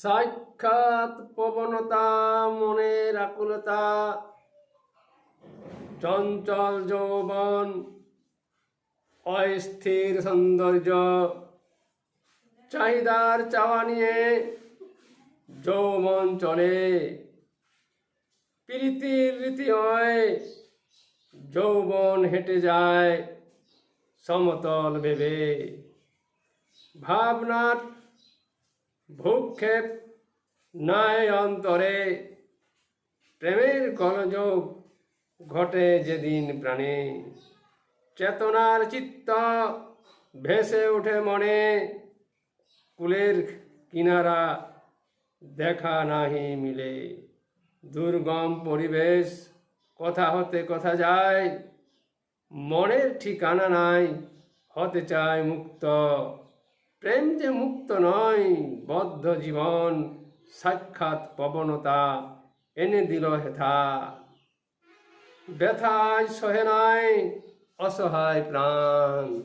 সাক্ষাৎ পবনতা মনের আকুলতা। চঞ্চল যৌবন, অস্থির সৌন্দর্য। চাহিদার চাওয়া নিয়ে যৌবন চলে। প্রীতির রীতি হয়, যৌবন হেঁটে যায় সমতল ভেবে। ভাবনার ভূক্ষেপ নাই অন্তরে প্রেমের গণযোগ ঘটে যেদিন প্রাণে। চেতনার চিত্ত ভেসে ওঠে মনে, কুলের কিনারা দেখা নাহি মিলে। দুর্গম পরিবেশ, কথা হতে কথা যায়, মনের ঠিকানা নাই, হতে চায় মুক্ত প্রেম যে মুক্ত নয়, বদ্ধ জীবন, সাক্ষাৎ পবনতা, এনে দিল হেথা। ব্যথায় সহে নাই, অসহায় প্রাণ।